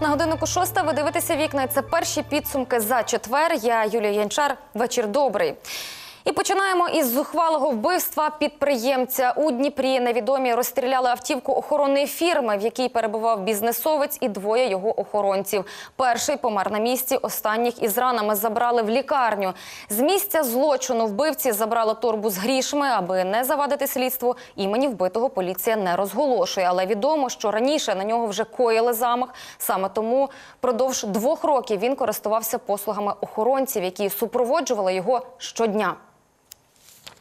На годиннику шоста ви дивитеся вікна. Це перші підсумки за четвер. Я Юлія Янчар. Вечір добрий. І починаємо із зухвалого вбивства підприємця у Дніпрі. Невідомі розстріляли автівку охоронної фірми, в якій перебував бізнесовець і двоє його охоронців. Перший помер на місці. Останніх із ранами забрали в лікарню. З місця злочину вбивці забрали торбу з грішми, аби не завадити слідству. Імені вбитого поліція не розголошує. Але відомо, що раніше на нього вже коїли замах. Саме тому впродовж двох років він користувався послугами охоронців, які супроводжували його щодня.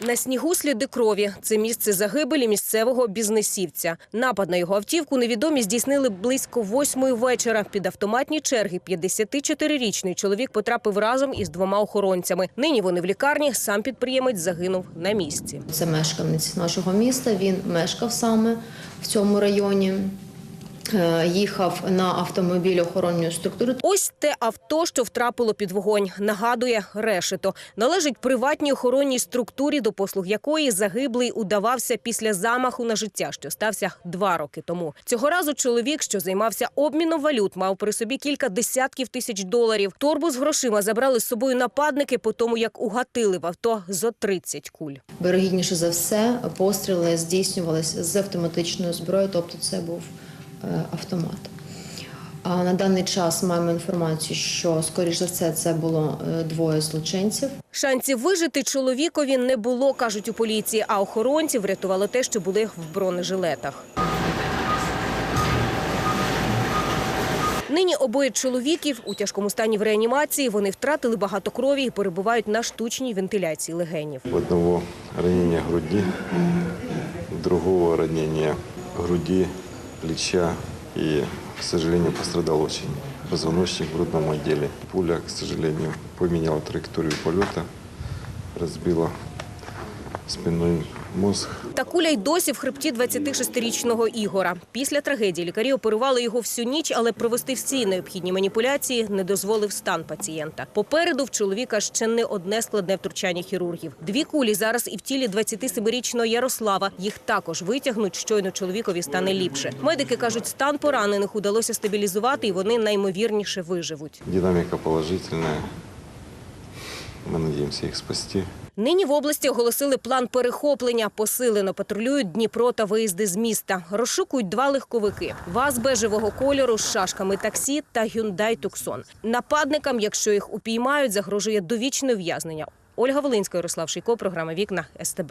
На снігу сліди крові. Це місце загибелі місцевого бізнесівця. Напад на його автівку невідомі здійснили близько восьмої вечора. Під автоматні черги 54-річний чоловік потрапив разом із двома охоронцями. Нині вони в лікарні. Сам підприємець загинув на місці. Це мешканець нашого міста. Він мешкав саме в цьому районі. Е, Їхав на автомобілі охоронної структури. Ось те авто, що втрапило під вогонь. Нагадує решето. Належить приватній охоронній структурі, до послуг якої загиблий удавався після замаху на життя, що стався два роки тому. Цього разу чоловік, що займався обміном валют, мав при собі кілька десятків тисяч доларів. Торбу з грошима забрали з собою нападники, по тому як угатили в авто зо 30 куль. Вирогідніше за все, постріли здійснювалися з автоматичної зброї, тобто це був автомат. А на даний час маємо інформацію, що скоріш за все це було е, двоє злочинців. Шансів вижити чоловікові не було, кажуть у поліції. А охоронців врятувало те, що були в бронежилетах. Нині обоє чоловіків у тяжкому стані в реанімації. Вони втратили багато крові і перебувають на штучній вентиляції легенів. Одного ранение груди, у другого ранение груди, плеча и, к сожалению, пострадал очень позвоночник в грудном отделе. Пуля, к сожалению, поменяла траекторию полета, разбила спинной мозг. Та куля й досі в хребті 26-річного Ігора. Після трагедії лікарі оперували його всю ніч, але провести всі необхідні маніпуляції не дозволив стан пацієнта. Попереду в чоловіка ще не одне складне втручання хірургів. Дві кулі зараз і в тілі 27-річного Ярослава. Їх також витягнуть, щойно чоловікові стане ліпше. Медики кажуть, стан поранених удалося стабілізувати, і вони наймовірніше виживуть. Динамика положительная. Мы надіємося їх спасти. Нині в області оголосили план перехоплення. Посилено патрулюють Дніпро та виїзди з міста. Розшукують два легковики: ВАЗ бежевого кольору з шашками таксі та Hyundai Tucson. Нападникам, якщо їх упіймають, загрожує довічне в'язнення. Ольга Волинська, Ярослав Шийко, програма Вікна СТБ.